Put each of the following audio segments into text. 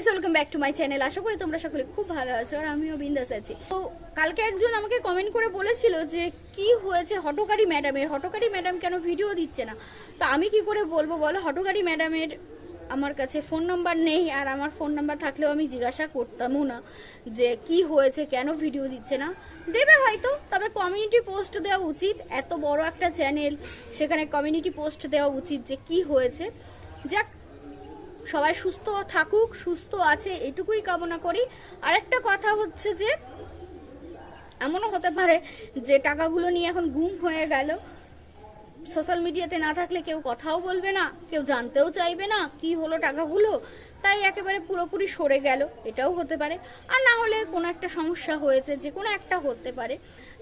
Guys welcome back to my channel আশা করি তোমরা সকলে খুব ভালো আছো আর আমিও বিন্দাস আছি। তো কালকে একজন আমাকে কমেন্ট করে বলেছিল যে, কি হয়েছে? হটকারী ম্যাডামের হটকারী ম্যাডাম কেন ভিডিও দিচ্ছে না? তো আমি কি করে বলব বলো? হটকারী ম্যাডামের আমার কাছে ফোন নাম্বার নেই আর আমার ফোন নাম্বার থাকলেও আমি জিজ্ঞাসা করতামও না যে, কি হয়েছে? কেন ভিডিও দিচ্ছে না? দেবে হয়তো, তবে কমিউনিটি পোস্ট দেওয়া উচিত। এত বড় একটা চ্যানেল সেখানে কমিউনিটি পোস্ট দেওয়া উচিত যে, কি হয়েছে? যাক সবাই সুস্থ থাকুক, সুস্থ আছে, এটুকুই কামনা করি। আরেকটা কথা হচ্ছে যে, এমনও হতে পারে যে টাকাগুলো নিয়ে এখন গুম হয়ে গেল। সোশ্যাল মিডিয়াতে না থাকলে কেউ কথাও বলবে না, কেউ জানতেও চাইবে না কি হলো টাকাগুলো। তাই একেবারে পুরোপুরি সরে গেল, এটাও হতে পারে। আর না হলে কোনো একটা সমস্যা হয়েছে, যে কোনো একটা হতে পারে।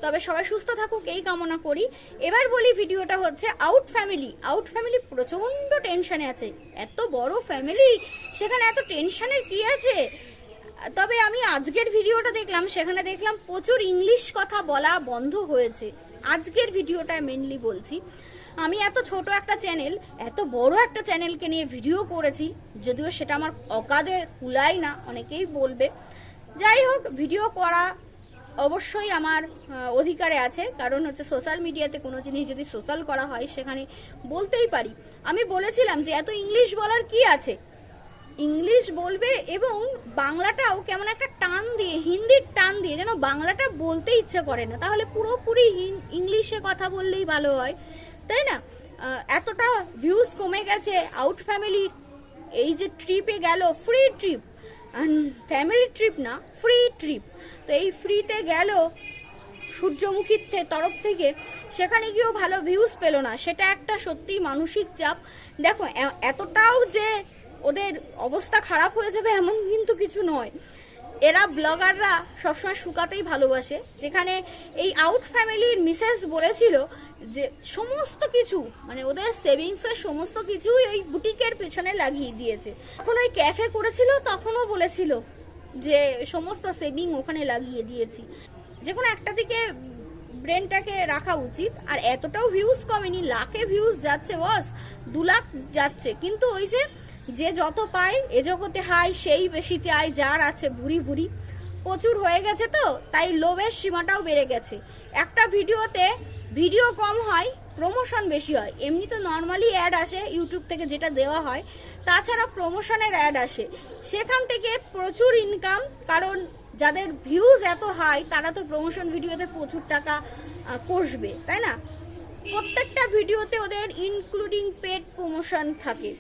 তবে সবাই সুস্থ থাকুক, এই কামনা করি। এবার বলি ভিডিওটা হচ্ছে আউট ফ্যামিলি আউট ফ্যামিলি প্রচণ্ড টেনশনে আছে। এত বড় ফ্যামিলি সেখানে এত টেনশনের কি আছে? তবে আমি আজকের ভিডিওটা দেখলাম, সেখানে দেখলাম প্রচুর ইংলিশ কথা বলা বন্ধ হয়েছে। আজকের ভিডিওটা মেনলি বলছি। আমি এত ছোট একটা চ্যানেল এত বড় একটা চ্যানেলকে নিয়ে ভিডিও করেছি, যদিও সেটা আমার অকাদে কুলাই না, অনেকেই বলবে। যাই হোক ভিডিও করা অবশ্যই আমার অধিকারে আছে। কারণ হচ্ছে সোশ্যাল মিডিয়াতে কোনো জিনিস যদি সোশ্যাল করা হয়, সেখানে বলতেই পারি। আমি বলেছিলাম যে এত ইংলিশ বলার কি আছে? ইংলিশ বলবে এবং বাংলাটাও কেমন একটা টান দিয়ে, হিন্দির টান দিয়ে যেন বাংলাটা বলতে ইচ্ছে করে না। তাহলে পুরোপুরি ইংলিশে কথা বললেই ভালো হয়। তাই না? এতটা ভিউজ কমে গেছে আউট ফ্যামিলি এই যে ট্রিপে গেল ফ্রি ট্রিপ ফ্যামিলি ট্রিপ না ফ্রি ট্রিপ তো এই ফ্রিতে গেল সূর্যমুখীর তরফ থেকে। সেখানে গিয়েও ভালো ভিউজ পেল না। সেটা একটা সত্যি মানসিক চাপ। দেখো এতটাও যে ওদের অবস্থা খারাপ হয়ে যাবে এমন কিন্তু কিছু নয়। এরা ব্লগাররা সবসময় শুকাতেই ভালোবাসে। যেখানে এই আউট ফ্যামিলির মিসেস বলেছিল যে সমস্ত কিছু মানে ওদের সেভিংসের সমস্ত কিছু ওই বুটিকের পেছনে লাগিয়ে দিয়েছে। যখন ওই ক্যাফে করেছিল, তখনও বলেছিল যে সমস্ত সেভিং ওখানে লাগিয়ে দিয়েছি। যে কোনো একটা দিকে ব্রেনটাকে রাখা উচিত, আর এতটাও ভিউজ কমেনি, লাখে ভিউজ যাচ্ছে বস দু লাখ যাচ্ছে। কিন্তু ওই যে যে যত পায়, এ জগতে হাই সেই বেশি চায় যার আছে ভুরি ভুরি। প্রচুর হয়ে গেছে তো, তাই লোভের সীমাটাও বেড়ে গেছে। একটা ভিডিওতে ভিডিও কম হয় প্রমোশন বেশি হয়। এমনি তো নর্মালি অ্যাড আসে ইউটিউব থেকে যেটা দেওয়া হয়, তাছাড়া প্রমোশনের অ্যাড আসে। সেখান থেকে প্রচুর ইনকাম কারণ যাদের ভিউজ এত হাই তারা তো প্রমোশন ভিডিওতে প্রচুর টাকা কষবে, তাই না? প্রত্যেকটা ভিডিওতে ওদের ইনক্লুডিং পেড প্রমোশন থাকে।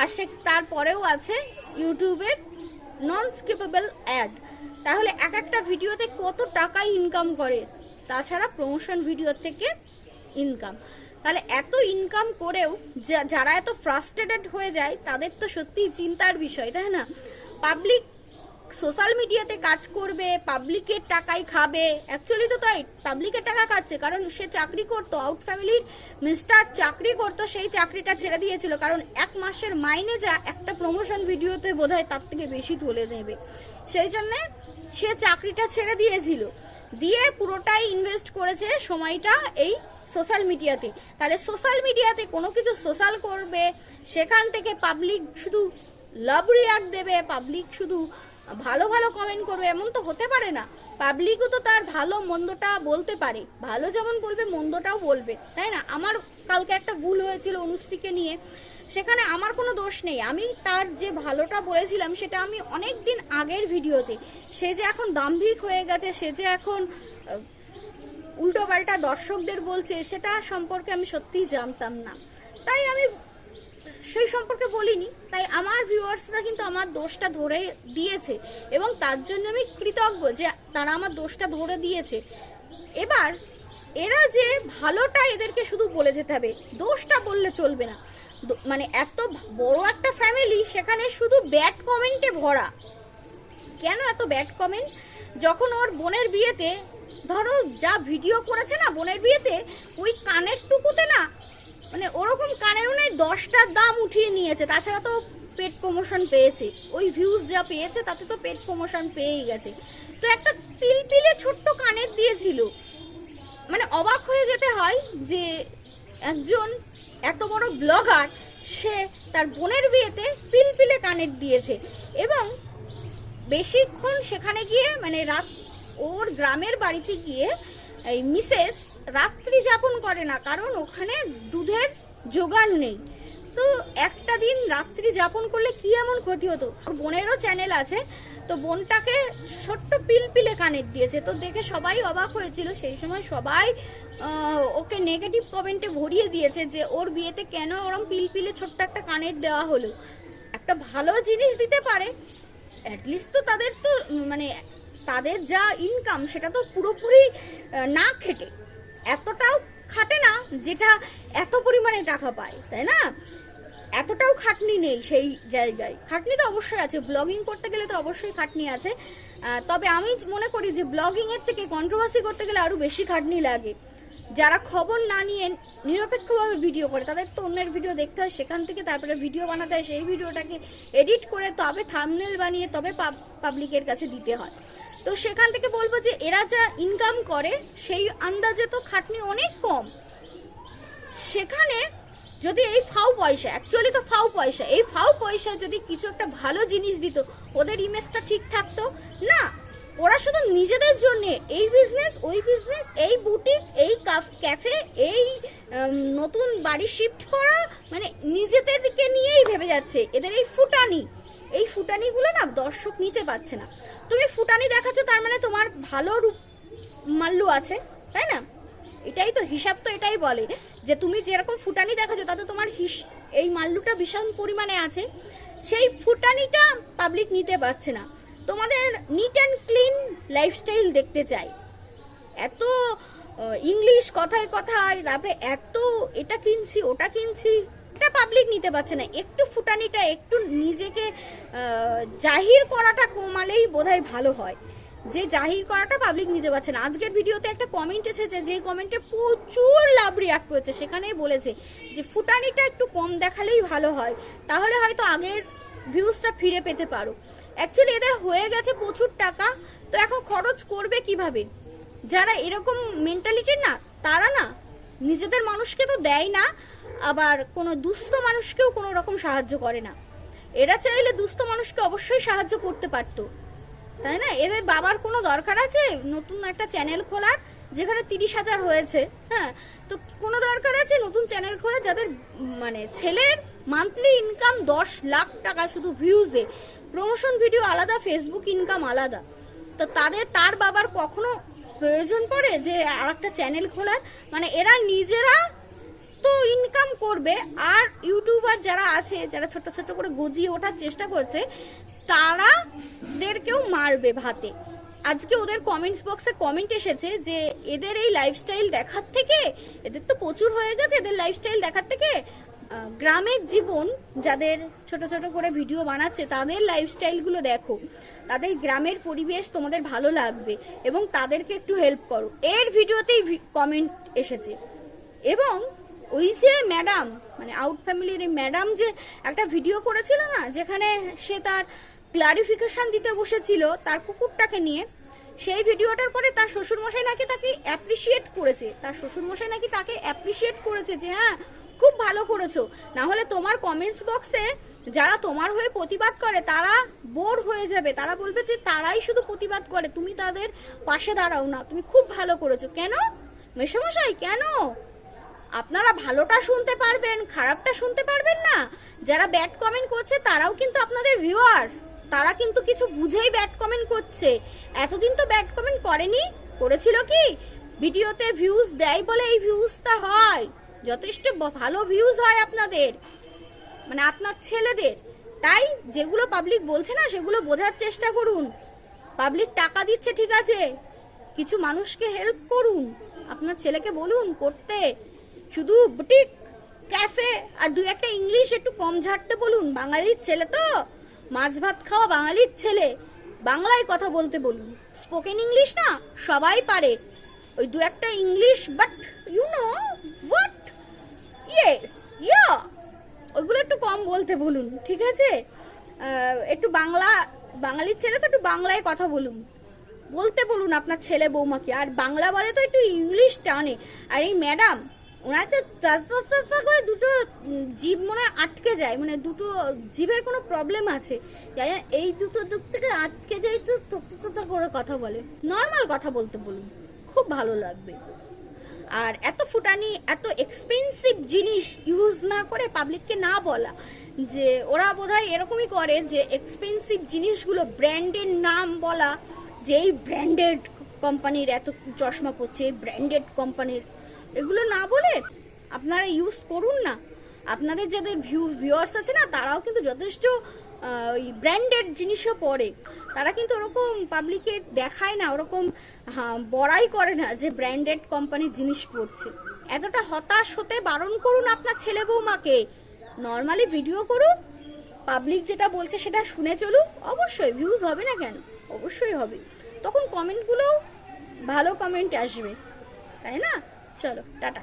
আর সে তারপরেও আছে ইউটিউবের নন স্কিপেবল অ্যাড তাহলে এক একটা ভিডিওতে কত টাকা ইনকাম করে? তাছাড়া প্রমোশন ভিডিও থেকে ইনকাম তাহলে এত ইনকাম করেও যারা এত ফ্রাস্ট্রেটেড হয়ে যায়, তাদের তো সত্যিই চিন্তার বিষয়, তাই না? পাবলিক সোশ্যাল মিডিয়াতে কাজ করবে, পাবলিকের টাকাই খাবে। অ্যাকচুয়ালি তো তাই, পাবলিকের টাকা খাচ্ছে, কারণ সে চাকরি করতো আউট ফ্যামিলির মিস্টার চাকরি করতো, সেই চাকরিটা ছেড়ে দিয়েছিল। কারণ এক মাসের মাইনে যা, একটা প্রমোশন ভিডিওতে বোধহয় তার থেকে বেশি তুলে নেবে। সেই জন্যে সে চাকরিটা ছেড়ে দিয়েছিল। দিয়ে পুরোটাই ইনভেস্ট করেছে সময়টা এই সোশ্যাল মিডিয়াতে। তাহলে সোশ্যাল মিডিয়াতে কোনো কিছু সোশ্যাল করবে, সেখান থেকে পাবলিক শুধু লাভ রিয়াক্ট দেবে পাবলিক শুধু ভালো ভালো কমেন্ট করবে এমন তো হতে পারে না। পাবলিকও তো তার ভালো মন্দটা বলতে পারে। ভালো যেমন বলবে মন্দটাও বলবে তাই না? আমার কালকে একটা ভুল হয়েছিল অনুশ্রীকে নিয়ে। সেখানে আমার কোনো দোষ নেই। আমি তার যে ভালোটা বলেছিলাম সেটা আমি অনেক দিন আগের ভিডিওতে। সে যে এখন দাম্ভিক হয়ে গেছে সে যে এখন আহ, উল্টো পাল্টা দর্শকদের বলছে সেটা সম্পর্কে আমি সত্যিই জানতাম না। তাই আমি সেই সম্পর্কে বলিনি, তাই আমার ভিউয়ার্সরা কিন্তু আমার দোষটা ধরে দিয়েছে এবং তার জন্য আমি কৃতজ্ঞ যে তারা আমার দোষটা ধরে দিয়েছে। এবার এরা যে ভালোটা এদেরকে শুধু বলে যেতে হবে, দোষটা বললে চলবে না। মানে এত বড় একটা ফ্যামিলি সেখানে শুধু ব্যাড কমেন্টে ভরা। কেন এত ব্যাড কমেন্ট যখন ওর বোনের বিয়েতে, ধরো যা ভিডিও করেছে না, বোনের বিয়েতে ওই কানের টুকুতে না মানে ওরকম কানের মনে দশটার দাম উঠিয়ে নিয়েছে। তাছাড়া তো পেট প্রমোশন পেয়েছে। ওই ভিউজ যা পেয়েছে, তাতে তো পেট প্রমোশন পেয়েই গেছে। তো একটা পিলপিলে ছোট্ট কানের দিয়েছিল। মানে অবাক হয়ে যেতে হয় যে একজন এত বড় ব্লগার সে তার বোনের বিয়েতে পিলপিলে কানের দিয়েছে। এবং বেশিক্ষণ সেখানে গিয়ে মানে রাত ওর গ্রামের বাড়িতে গিয়ে, এই মিসেস রাত্রি যাপন করে না, কারণ ওখানে দুধের জোগান নেই। তো একটা দিন রাত্রি যাপন করলে কি এমন ক্ষতি হতো? বোনেরও চ্যানেল আছে, তো বোনটাকে ছোট্ট পিলপিলে কানের দিয়েছে। তো দেখে সবাই অবাক হয়েছিল। সেই সময় সবাই ওকে নেগেটিভ কমেন্টে ভরিয়ে দিয়েছে যে, ওর বিয়েতে কেন ওরম পিলপিলে ছোট্ট একটা কানের দেওয়া হলো? একটা ভালো জিনিস দিতে পারে। অ্যাটলিস্ট তো তাদের তো মানে তাদের যা ইনকাম সেটা তো পুরোপুরি না খেটে। এতটাও খাটে না যেটা এত পরিমাণে টাকা পায়, তাই না? এতটাও খাটনি নেই সেই জায়গায়। খাটনি তো অবশ্যই আছে ব্লগিং করতে গেলে তো অবশ্যই খাটনি আছে। তবে আমি মনে করি যে ব্লগিং এর থেকে কন্ট্রোভার্সি করতে গেলে আরও বেশি খাটনি লাগে। যারা খবর না নিয়ে নিরপেক্ষভাবে ভিডিও করে, তাদের তো অন্যের ভিডিও দেখতে হয়, সেখান থেকে তারপরে ভিডিও বানাতে হয়, সেই ভিডিওটাকে এডিট করে তবে থামনেল বানিয়ে তবে পাবলিকের কাছে দিতে হয়। তো সেখান থেকে বলব যে এরা যা ইনকাম করে, সেই আন্দাজে তো খাটনি অনেক কম। সেখানে যদি এই ফাউ পয়সা অ্যাকচুয়ালি তো ফাউ পয়সা, এই ফাউ পয়সা যদি কিছু একটা ভালো জিনিস দিত, ওদের ইমেজটা ঠিক থাকতো? না, ওরা শুধু নিজেদের জন্য, এই বিজনেস ওই বিজনেস এই বুটিক এই ক্যাফে এই নতুন বাড়ি শিফট করা মানে নিজেদেরকে নিয়েই ভেবে যাচ্ছে। এদের এই ফুটানি, এই ফুটানিগুলো না দর্শক নিতে পারছে না। তুমি ফুটানি দেখাচ্ছ, তার মানে তোমার ভালো রূপ মাল্লু আছে, তাই না? এটাই তো হিসাব তো এটাই বলে যে তুমি যেরকম ফুটানি দেখাচ্ছ, তাতে তোমার হিস, এই মাল্লুটা ভীষণ পরিমাণে আছে। সেই ফুটানিটা পাবলিক নিতে পারছে না। তোমাদের নিট অ্যান্ড ক্লিন লাইফস্টাইল দেখতে চাই। এত ইংলিশ কথায় কথায়, তারপরে এত, এটা কিনছি, ওটা কিনছি এটা পাবলিক নিতে পারছে না। একটু ফুটানিটা, একটু নিজেকে জাহির করাটা কমালেই বোধহয় ভালো হয়। যে জাহির করাটা পাবলিক নিতে পারছে না। আজকের ভিডিওতে একটা কমেন্ট এসেছে, যে কমেন্টে প্রচুর লাভ রিয়াক্ট করেছে। সেখানেই বলেছে যে, ফুটানিটা একটু কম দেখালেই ভালো হয়। তাহলে হয়তো আগের ভিউজটা ফিরে পেতে পারো। অ্যাকচুয়ালি এদের হয়ে গেছে প্রচুর টাকা। তো এখন খরচ করবে কীভাবে? যারা এরকম মেন্টালিটির না, তারা না, নিজেদের মানুষকে তো দেয় না। আবার কোনো দুস্থ মানুষকেও কোনো রকম সাহায্য করে না। এরা চাইলে দুস্থ মানুষকে অবশ্যই সাহায্য করতে পারতো। তাই না? এদের বাবার কোনো দরকার আছে? নতুন একটা চ্যানেল খোলার, যেখানে তিরিশ হাজার হয়েছে হ্যাঁ? তো কোনো দরকার আছে নতুন চ্যানেল খোলা যাদের মানে ছেলের মান্থলি ইনকাম দশ লাখ টাকা শুধু ভিউজে প্রমোশন ভিডিও আলাদা ফেসবুক ইনকাম আলাদা। তো তাদের, তার বাবার কখনো প্রয়োজন পড়ে যে আর একটা চ্যানেল খোলার? মানে এরা নিজেরা ইনকাম করবে, আর ইউটিউবার যারা আছে, যারা ছোট ছোট করে গজিয়ে ওঠার চেষ্টা করছে, তারাদেরকেও মারবে ভাতে। আজকে ওদের কমেন্টস বক্সে কমেন্ট এসেছে যে, এদের এই লাইফস্টাইল দেখার থেকে, এদের তো প্রচুর হয়ে গেছে, এদের লাইফস্টাইল দেখার থেকে গ্রামের জীবন, যাদের ছোট ছোট করে ভিডিও বানাচ্ছে, তাদের লাইফস্টাইলগুলো দেখো। তাদের গ্রামের পরিবেশ তোমাদের ভালো লাগবে এবং তাদেরকে একটু হেল্প করো। এর ভিডিওতেই কমেন্ট এসেছে। এবং ওই যে ম্যাডাম মানে আউট ফ্যামিলির এই ম্যাডাম যে একটা ভিডিও করেছিল না, যেখানে সে তার ক্লারিফিকেশন দিতে বসেছিল তার কুকুরটাকে নিয়ে, সেই ভিডিওটার পরে তার শ্বশুরমশাই নাকি তাকে অ্যাপ্রিসিয়েট করেছে। তার শ্বশুরমশাই নাকি তাকে অ্যাপ্রিসিয়েট করেছে যে হ্যাঁ খুব ভালো করেছ। না হলে তোমার কমেন্টস বক্সে যারা তোমার হয়ে প্রতিবাদ করে, তারা বোর হয়ে যাবে। তারা বলবে যে, তারাই শুধু প্রতিবাদ করে। তুমি তাদের পাশে দাঁড়াও না। তুমি খুব ভালো করেছ। কেন? মেসমশাই, কেন? আপনারা ভালোটা শুনতে পারবেন, খারাপটা শুনতে পারবেন না। যারা ব্যাড কমেন্ট করছে, তারাও কিন্তু আপনাদের ভিউয়ার্স তারা কিন্তু কিছু বুঝেই ব্যাড কমেন্ট করছে। এতদিন তো ব্যাড কমেন্ট করেনি। করেছিল কি? ভিডিওতে ভিউজ দেয় বলে এই ভিউজটা হয়। যথেষ্ট ভালো ভিউজ হয় আপনাদের। মানে আপনার ছেলেদের। তাই যেগুলো পাবলিক বলছে না, সেগুলো বোঝার চেষ্টা করুন। পাবলিক টাকা দিচ্ছে, ঠিক আছে। কিছু মানুষকে হেল্প করুন। আপনার ছেলেকে বলুন, করতে। শুধু বুটিক ক্যাফে আর দু একটা ইংলিশ একটু কম ঝাড়তে বলুন, বাঙালির ছেলে তো? মাছ ভাত খাওয়া বাঙালির ছেলে। বাংলায় কথা বলতে বলুন। স্পোকেন ইংলিশ না? সবাই পারে। ওই দু একটা English but you know what yes yeah ওইগুলো একটু কম বলতে বলুন, ঠিক আছে? একটু বাংলা, বাঙালির ছেলে তো একটু বাংলায় কথা বলুন। বলতে বলুন আপনার ছেলে বৌমাকে। আর বাংলা বলে তো একটু ইংলিশ টানে। আর এই ম্যাডাম ওনার তো করে দুটো জিভ মনে হয় আটকে যায় মানে দুটো জিভের কোনো প্রবলেম আছে। না, এই দুটো দিক থেকে আটকে যায় তো তোতা তোতা করে কথা বলে। নর্মাল কথা বলতে বলুন খুব ভালো লাগবে। আর এত ফুটানি এত এক্সপেন্সিভ জিনিস ইউজ না করে পাবলিককে না বলা যে ওরা বোধহয় এরকমই করে যে এক্সপেন্সিভ জিনিসগুলো ব্র্যান্ডের নাম বলা যে এই ব্র্যান্ডেড কোম্পানির এত চশমা পড়ছে এই ব্র্যান্ডেড কোম্পানির এগুলো না বলে আপনারা ইউজ করুন না। আপনাদের যাদের ভিউ ভিউয়ার্স আছে না তারাও কিন্তু যথেষ্ট ওই ব্র্যান্ডেড জিনিসও পরে। তারা কিন্তু ওরকম পাবলিকে দেখায় না ওরকম হ্যাঁ, বড়াই করে না যে ব্র্যান্ডেড কোম্পানির জিনিস পড়ছে। এতটা হতাশ হতে বারণ করুন আপনার ছেলে বৌমাকে। নর্মালি ভিডিও করুন পাবলিক যেটা বলছে সেটা শুনে চলুক। অবশ্যই ভিউজ হবে না কেন? অবশ্যই হবে। তখন কমেন্টগুলোও ভালো কমেন্ট আসবে। তাই না? চলো টাটা।